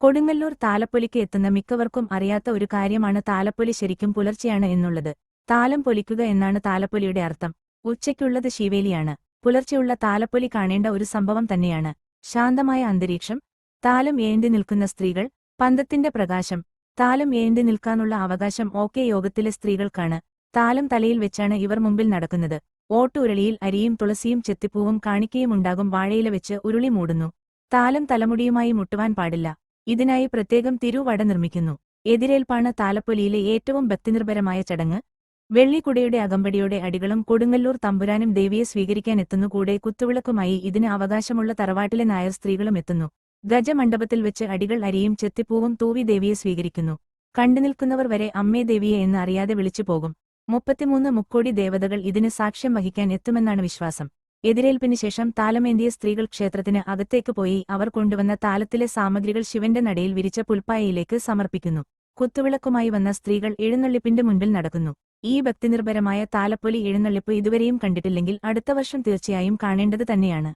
കൊടുങ്ങല്ലൂർ താലപ്പൊലിക്ക് എത്തുന്ന മിക്കവർക്കും അറിയാത്ത ഒരു കാര്യമാണ് താലപ്പൊലി ശരിക്കും പുലർച്ചെയാണ് എന്നുള്ളത്. താലം പൊലിക്കുക എന്നാണ് താലപ്പൊലിയുടെ അർത്ഥം. ഉച്ചയ്ക്കുള്ളത് ശിവേലിയാണ്. പുലർച്ചെയുള്ള താലപ്പൊലി കാണേണ്ട ഒരു സംഭവം തന്നെയാണ്. ശാന്തമായ അന്തരീക്ഷം താലം ഏന്തി നിൽക്കുന്ന സ്ത്രീകൾ പന്തത്തിന്റെ പ്രകാശം. താലം ഏന്തി നിൽക്കാനുള്ള അവകാശം ഓക്കെ യോഗത്തിലെ സ്ത്രീകൾക്കാണ്. താലം തലയിൽ വെച്ചാണ് ഇവർ മുമ്പിൽ നടക്കുന്നത്. ഓട്ടുരുളിയിൽ അരിയും തുളസിയും ചെത്തിപ്പൂവും കാണിക്കയും ഉണ്ടാകും വാഴയില വെച്ച് ഉരുളി മൂടുന്നു. താലം തലമുടിയുമായി മുട്ടുവാൻ പാടില്ല. ഇതിനായി പ്രത്യേകം തിരുവട നിർമ്മിക്കുന്നു. എതിരേൽപ്പാണ് താലപ്പൊലിയിലെ ഏറ്റവും ഭക്തിനിർഭരമായ ചടങ്ങ്. വെള്ളിക്കുടയുടെ അകമ്പടിയോടെ അടികളും കൊടുങ്ങല്ലൂർ തമ്പുരാനും ദേവിയെ സ്വീകരിക്കാൻ എത്തുന്നു. കൂടെ കുത്തുവിളക്കുമായി ഇതിന് അവകാശമുള്ള തറവാട്ടിലെ നായർ സ്ത്രീകളും എത്തുന്നു. ഗജമണ്ഡപത്തിൽ വെച്ച് അടികൾ അരിയും ചെത്തിപ്പൂവും തൂവി ദേവിയെ സ്വീകരിക്കുന്നു. കണ്ടുനിൽക്കുന്നവർ വരെ അമ്മേ ദേവിയെ എന്ന് അറിയാതെ വിളിച്ചു പോകും. മുപ്പത്തിമൂന്ന് മുക്കോടി ദേവതകൾ ഇതിന് സാക്ഷ്യം വഹിക്കാൻ എത്തുമെന്നാണ് വിശ്വാസം. എതിരേൽപ്പിന് ശേഷം താലമേന്തിയ സ്ത്രീകൾ ക്ഷേത്രത്തിന് അകത്തേക്ക് പോയി അവർ കൊണ്ടുവന്ന താലത്തിലെ സാമഗ്രികൾ ശിവന്റെ നടയിൽ വിരിച്ച പുൽപ്പായയിലേക്ക് സമർപ്പിക്കുന്നു. കുത്തുവിളക്കുമായി വന്ന സ്ത്രീകൾ എഴുന്നള്ളിപ്പിന്റെ മുൻപിൽ നടക്കുന്നു. ഈ ഭക്തിനിർഭരമായ താലപ്പൊലി എഴുന്നള്ളിപ്പ് ഇതുവരെയും കണ്ടിട്ടില്ലെങ്കിൽ അടുത്ത വർഷം തീർച്ചയായും കാണേണ്ടത് തന്നെയാണ്.